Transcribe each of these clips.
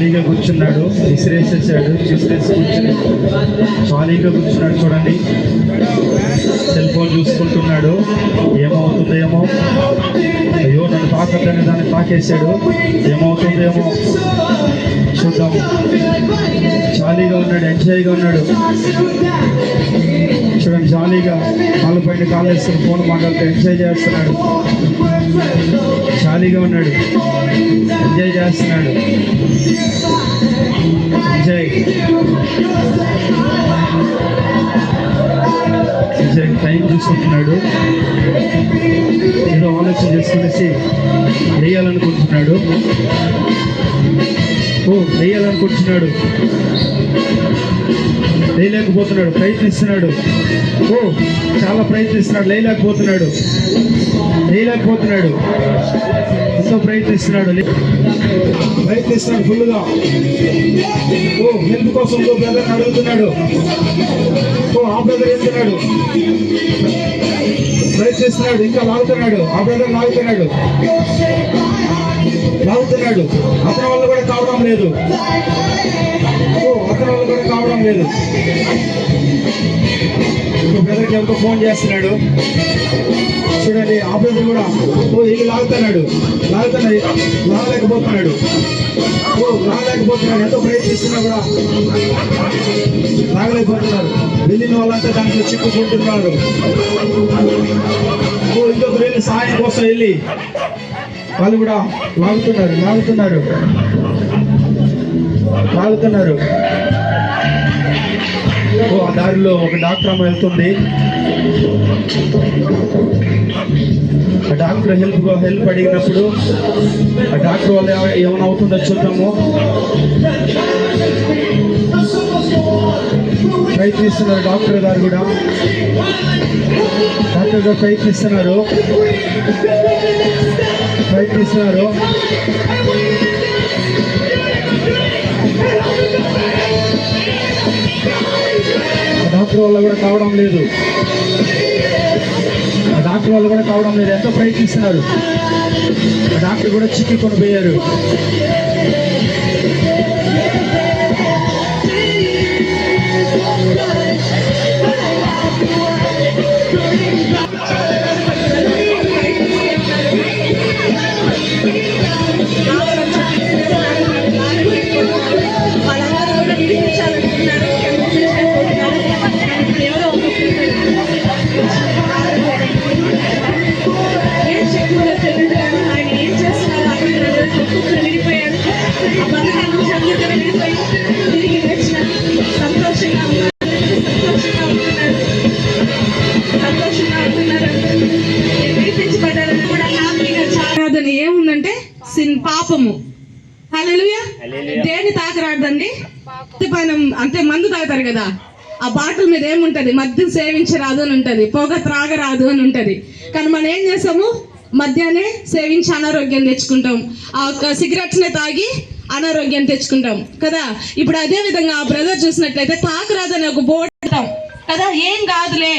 ఖాళీగా కూర్చున్నాడు విసిరేసేసాడు విసిరేసి కూర్చుని ఖాళీగా కూర్చున్నాడు చూడండి. సెల్ ఫోన్ చూసుకుంటున్నాడు. ఏమవుతుందేమో? అయ్యో నన్ను తాకద్దని దాన్ని తాకేశాడు. ఏమవుతుందేమో? చూద్దాం. జాలీగా ఉన్నాడు ఎంజాయ్గా ఉన్నాడు. చూడండి జాలీగా కాళ్ళ పైన కాలు ఫోన్ మాట్లాడుతూ ఎంజాయ్ చేస్తున్నాడు. జాలీగా ఉన్నాడు. ఎంజాయ్ చేస్తున్నాడు. జై జై టైం చూసుకుంటున్నాడు. ఏదో ఆలోచన చేసుకునేసి వేయాలనుకుంటున్నాడు. ఓ వేయాలనుకుంటున్నాడు. లేయలేకపోతున్నాడు ప్రయత్నిస్తున్నాడు. ఓ చాలా ప్రయత్నిస్తున్నాడు లేయలేకపోతున్నాడు. లేయలేకపోతున్నాడు. ఎంతో ప్రయత్నిస్తున్నాడు. లే- ప్రయత్నిస్తున్నాడు ఫుల్గా ఓ ఎందుకోసం కోసం ఇంకో బ్రదర్ అడుగుతున్నాడు. ఓ ఆ బ్రదర్ వెళ్తున్నాడు ప్రయత్నిస్తున్నాడు ఇంకా లాగుతున్నాడు. ఆ బ్రదర్ లాగుతున్నాడు. లాగుతున్నాడు అతని వల్ల కూడా కావడం లేదు. ఓ అతని వల్ల కూడా కావడం లేదు. ఇంకో బ్రదర్కి ఎంతో ఫోన్ చేస్తున్నాడు. చూడండి ఆ బ్రదర్ కూడా ఓ ఇది లాగుతున్నాడు. లాగుతున్నాడు. లాగలేకపోతున్నాడు. ఓ లాగలేకపోతున్నాడు. ఎంతో ప్రయత్నిస్తున్నా కూడా లాగలేకపోతున్నారు. వెళ్ళిన వాళ్ళంతా దాంట్లో చిక్కుకుంటున్నారు. ఓ ఇంకొక వెళ్ళి సాయం కోసం వెళ్ళి వాళ్ళు కూడా లాగుతున్నారు లాగుతున్నారు లాగుతున్నారు ఓ ఆ దారిలో ఒక డాక్టర్ అమ్మ వెళ్తుంది. ఆ డాక్టర్ హెల్ప్ హెల్ప్ అడిగినప్పుడు ఆ డాక్టర్ వల్ల ఏమైనా అవుతుందో చూద్దాము. ప్రయత్నిస్తున్నారు డాక్టర్ గారు కూడా. డాక్టర్ గారు ప్రయత్నిస్తున్నారు. ప్రయత్నిస్తున్నారు డాక్టర్ వల్ల కూడా కావడం లేదు. డాక్టర్ వాళ్ళు కూడా కావడం లేదు. ఎంతో ప్రయత్నిస్తున్నారు. డాక్టర్ కూడా చిక్కి కొనిపోయారు. Thank you. దేని తాకరాడదండి మద్యపానం అంటే మందు తాగుతారు కదా. ఆ బాటిల్ మీద ఏముంటది? మద్యం సేవించరాదు అని ఉంటది. పొగ త్రాగరాదు అని ఉంటది. కానీ మనం ఏం చేస్తాము? మద్యాన్ని సేవించి అనారోగ్యం తెచ్చుకుంటాం. ఆ ఒక్క సిగరెట్స్ నే తాగి అనారోగ్యం తెచ్చుకుంటాం. కదా? ఇప్పుడు అదే విధంగా ఆ బ్రదర్ చూసినట్లయితే తాకరాదని ఒక బోర్డు కదా? ఏం కాదులే.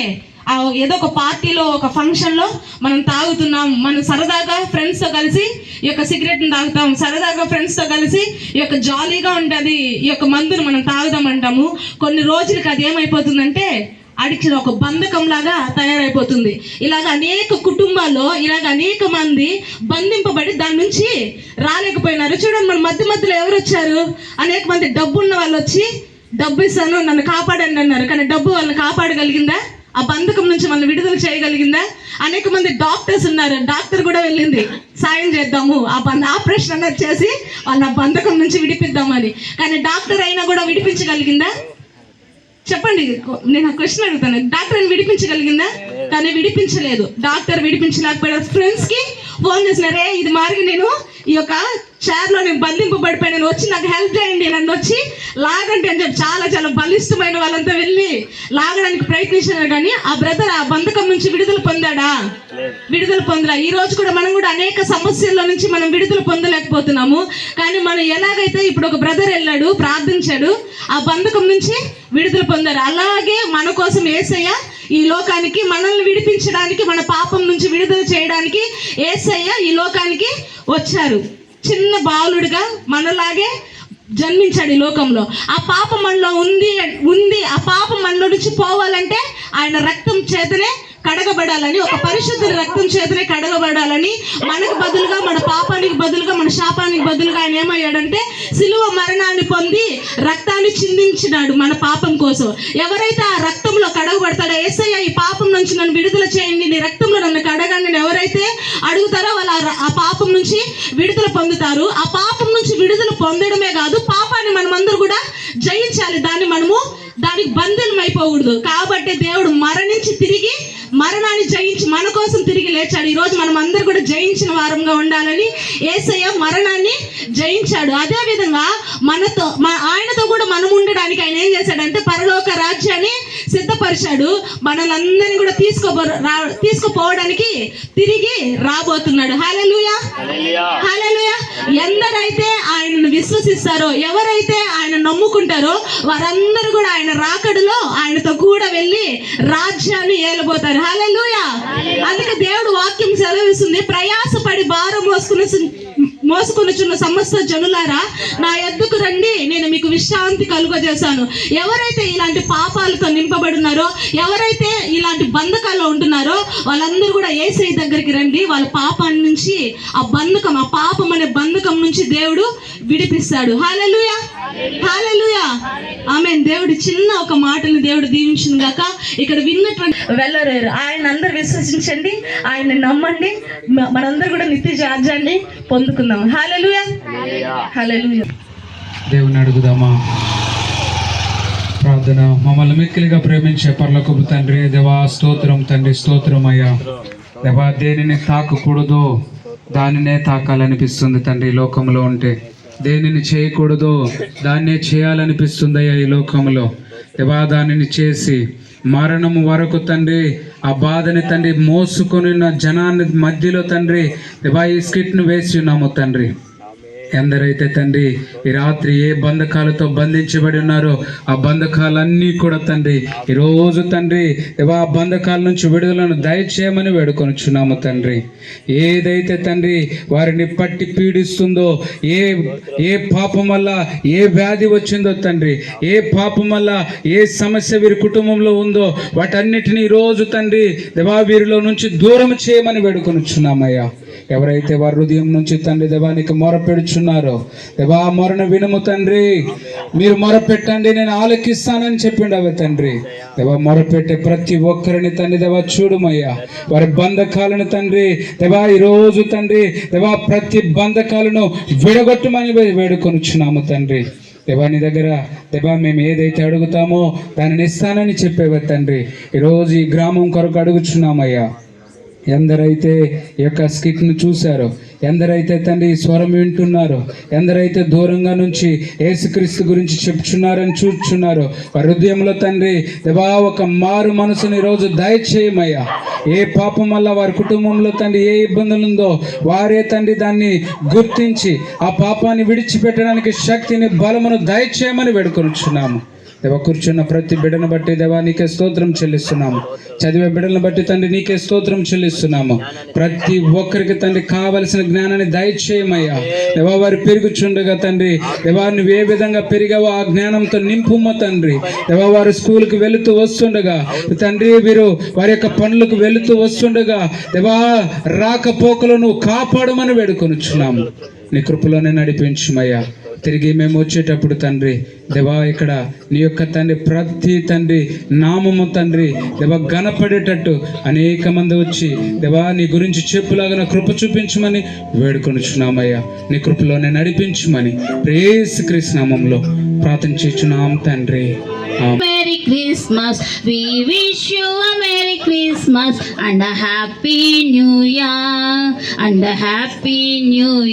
ఏదో ఒక పార్టీలో ఒక ఫంక్షన్లో మనం తాగుతున్నాం. మనం సరదాగా ఫ్రెండ్స్తో కలిసి ఈ యొక్క సిగరెట్ని తాగుతాం. సరదాగా ఫ్రెండ్స్తో కలిసి ఈ యొక్క జాలీగా ఉంటుంది. ఈ యొక్క మందును మనం తాగుదాం అంటాము కొన్ని రోజులకి అది ఏమైపోతుందంటే అడిక్షన్ ఒక బంధకం లాగా తయారైపోతుంది. ఇలాగ అనేక కుటుంబాల్లో ఇలాగ అనేక మంది బంధింపబడి దాని నుంచి రాలేకపోయినారు. చూడండి మన మధ్య మధ్యలో ఎవరు వచ్చారు అనేక మంది డబ్బు ఉన్న వాళ్ళు వచ్చి డబ్బు ఇస్తాను నన్ను కాపాడండి అన్నారు. కానీ డబ్బు వాళ్ళని కాపాడగలిగిందా? ఆ బంధకం నుంచి మనం విడుదల చేయగలిగిందా? అనేక మంది డాక్టర్స్ ఉన్నారు. డాక్టర్ కూడా వెళ్ళింది. సాయం చేద్దాము. ఆ బంధ ఆపరేషన్ అన్నది చేసి వాళ్ళ బంధకం నుంచి విడిపిద్దామని. కానీ డాక్టర్ అయినా కూడా విడిపించగలిగిందా? చెప్పండి. నేను ఆ క్వశ్చన్ అడుగుతాను. డాక్టర్ విడిపించగలిగిందా? కానీ విడిపించలేదు. డాక్టర్ విడిపించలేకపోయారు. ఫ్రెండ్స్కి ఫోన్ చేసినారే ఇది మారిగి నేను ఈ యొక్క షేర్లో నేను బంధింపబడిపోయాను. వచ్చి నాకు హెల్ప్ చేయండి. నన్ను వచ్చి లాగండి అని చెప్పి చాలా చాలా బలిష్టమైన వాళ్ళంతా వెళ్ళి లాగడానికి ప్రయత్నించినారు కానీ ఆ బ్రదర్ ఆ బంధకం నుంచి విడుదల పొందాడా? విడుదల పొందరా ఈ రోజు కూడా మనం కూడా అనేక సమస్యల్లో నుంచి మనం విడుదల పొందలేకపోతున్నాము. కానీ మనం ఎలాగైతే ఇప్పుడు ఒక బ్రదర్ వెళ్ళాడు ప్రార్థించాడు ఆ బంధకం నుంచి విడుదల పొందారు. అలాగే మన కోసం ఏసయ్య ఈ లోకానికి మనల్ని విడిపించడానికి మన పాపం నుంచి విడుదల చేయడానికి ఏసయ్య ఈ లోకానికి వచ్చారు. చిన్న బాలుడిగా మనలాగే జన్మించాడు ఈ లోకంలో. ఆ పాప మనలో ఉంది ఉంది. ఆ పాప మనలో నుంచి పోవాలంటే ఆయన రక్తం చేతనే కడగబడాలని ఒక పరిశుద్ధుల రక్తం చేతనే కడగబడాలని మనకు బదులుగా మన పాపానికి బదులుగా మన శాపానికి బదులుగా ఆయన ఏమయ్యాడంటే సిలువ మరణాన్ని పొంది రక్తాన్ని చిందించినాడు మన పాపం కోసం. ఎవరైతే ఆ రక్తంలో కడగబడతాడో ఏసయ్య ఈ పాపం నుంచి నన్ను విడుదల చేయండి నీ రక్తంలో నన్ను కడగండి ఎవరైతే అడుగుతారో వాళ్ళు ఆ ఆ పాపం నుంచి విడుదల పొందుతారు. ఆ పాపం నుంచి విడుదల పొందడమే కాదు పాపాన్ని మనమందరూ కూడా జయించాలి. దాన్ని మనము దానికి బంధనం అయిపోకూడదు. కాబట్టి దేవుడు మరణించి తిరిగి మరణాన్ని జయించి మన కోసం తిరిగి లేచాడు. ఈ రోజు మనం అందరూ కూడా జయించిన వారంగా ఉండాలని ఏసయ్య మరణాన్ని జయించాడు. అదే విధంగా మనతో మన ఆయనతో కూడా మనం ఉండడానికి ఆయన ఏం చేశాడంటే పరలోక రాజ్యాన్ని సిద్ధపరిచాడు. మనలందరినీ కూడా తీసుకోబో రా తీసుకుపోవడానికి తిరిగి రాబోతున్నాడు. Hallelujah hallelujah! ఎందరైతే ఆయనను విశ్వసిస్తారో ఎవరైతే ఆయన నమ్ముకుంటారో వారందరూ కూడా ఆయన రాకడలో ఆయనతో కూడా వెళ్ళి రాజ్యాన్ని ఏలబోతారు. హల్లెలూయా. అందుకే దేవుడు వాక్యం సెలవిస్తుంది. ప్రయాసపడి భారం మోసుకుని మోసుకొనుచున్న సమస్త జనులారా నా ఎద్దుకు రండి నేను మీకు విశ్రాంతి కలుగజేశాను. ఎవరైతే ఇలాంటి పాపాలతో నింపబడి ఉన్నారో ఎవరైతే ఇలాంటి బంధకాల్లో ఉంటున్నారో వాళ్ళందరూ కూడా ఏసై దగ్గరికి రండి. వాళ్ళ పాపాన్ని నుంచి ఆ బంధకం ఆ పాపం అనే బంధకం నుంచి దేవుడు విడిపిస్తాడు. హాలెలుయా హాలెలుయా ఆమె దేవుడు చిన్న ఒక మాటని దేవుడు దీవించింది గాక ఇక్కడ విన్నటువంటి వెళ్ళలేరు ఆయన అందరు విశ్వసించండి ఆయన నమ్మండి మనందరూ కూడా నిత్య రాజ్యాన్ని పొందుకుందాం. హాలెలుయా హాలెలుయా దేవుని అడుగుదామా? ప్రార్థన. మమ్మల్ని మిక్కిలిగా ప్రేమించే పర్లకపు తండ్రి దేవా స్తోత్రం తండ్రి స్తోత్రం అయ్యా. దేవా దేనిని తాకకూడదో దానినే తాకాలనిపిస్తుంది తండ్రి ఈ లోకంలో ఉంటే. దేనిని చేయకూడదో దాన్నే చేయాలనిపిస్తుంది అయ్యా ఈ లోకంలో. దేవాదానిని చేసి మరణము వరకు తండ్రి ఆ బాధని తండ్రి మోసుకొని జనాన్ని మధ్యలో తండ్రి దేవా ఈ స్కిట్ను వేసి ఉన్నాము తండ్రి. ఎందరైతే తండ్రి ఈ రాత్రి ఏ బంధకాలతో బంధించబడి ఉన్నారో ఆ బంధకాలన్నీ కూడా తండ్రి ఈ రోజు తండ్రి ఆ బంధకాల నుంచి విడుదలను దయచేయమని వేడుకొనుచున్నాము తండ్రి. ఏదైతే తండ్రి వారిని పట్టి పీడిస్తుందో ఏ ఏ పాపం వల్ల ఏ వ్యాధి వచ్చిందో తండ్రి ఏ పాపం వల్ల ఏ సమస్య వీరి కుటుంబంలో ఉందో వాటన్నిటిని ఈ రోజు తండ్రి దేవా వీరిలో నుంచి దూరం చేయమని వేడుకొనుచున్నామయ్యా. ఎవరైతే వారి హృదయం నుంచి తండ్రి దేవానికి మొరపెడుచున్నారో దేవా మొరను వినుము తండ్రి. మీరు మొరపెట్టండి నేను ఆలకిస్తానని చెప్పిండవ తండ్రి. దేవా మొరపెట్టే ప్రతి ఒక్కరిని తండ్రి దేవా చూడుమయ్యా. వారి బంధకాలను తండ్రి దేవా ఈ రోజు తండ్రి దేవా ప్రతి బంధకాలను విడగొట్టమని వే- వేడుకొనుచున్నాము తండ్రి. దేవా నీ దగ్గర దేవా మేము ఏదైతే అడుగుతామో దానిని ఇస్తానని చెప్పేవా తండ్రి. ఈరోజు ఈ గ్రామం కొరకు అడుగుచున్నామయ్యా. ఎందరైతే ఈ యొక్క స్కిట్ను చూశారో ఎందరైతే తండ్రి ఈ స్వరం వింటున్నారో ఎందరైతే దూరంగా నుంచి ఏసుక్రీస్తు గురించి చెప్తున్నారని చూచున్నారో హృదయంలో తండ్రి దేవా ఒక మారు మనసుని రోజు దయచేయమయ్యా. ఏ పాపం వల్ల వారి కుటుంబంలో తండ్రి ఏ ఇబ్బందులు ఉందో వారే తండ్రి దాన్ని గుర్తించి ఆ పాపాన్ని విడిచిపెట్టడానికి శక్తిని బలమును దయచేయమని వేడుకొనుచున్నాము. దేవ కూర్చున్న ప్రతి బిడ్డను బట్టి దేవా నీకే స్తోత్రం చెల్లిస్తున్నాము. చదివే బిడ్డలను బట్టి తండ్రి నీకే స్తోత్రం చెల్లిస్తున్నాము. ప్రతి ఒక్కరికి తండ్రి కావలసిన జ్ఞానాన్ని దయచేయమయ్యా. దేవా వారు పెరుగుచుండగా తండ్రి దేవా నువ్వు ఏ విధంగా పెరిగావో ఆ జ్ఞానంతో నింపుమ్మ తండ్రి. దేవా వారు స్కూల్కి వెళుతూ వస్తుండగా తండ్రి వీరు వారి యొక్క పనులకు వెళుతూ వస్తుండగా దేవా రాకపోకలను నువ్వు కాపాడమని వేడుకొనుచున్నాము. నీ కృపలోనే నడిపించుమయ్యా. తిరిగి మేము వచ్చేటప్పుడు తండ్రి దేవా ఇక్కడ నీ యొక్క తండ్రి ప్రతి తండ్రి నామము తండ్రి దేవా గనపడేటట్టు అనేక మంది వచ్చి దేవా నీ గురించి చెప్పులాగా కృప చూపించమని వేడుకొనుచున్నామయ్యా నీ కృపలోనే నడిపించమని ప్రేస్ కృష్ణామంలో ప్రార్థన చేస్తున్నాం తండ్రి Merry Christmas. We wish you a Merry Christmas and a Happy New Year. And a Happy New Year.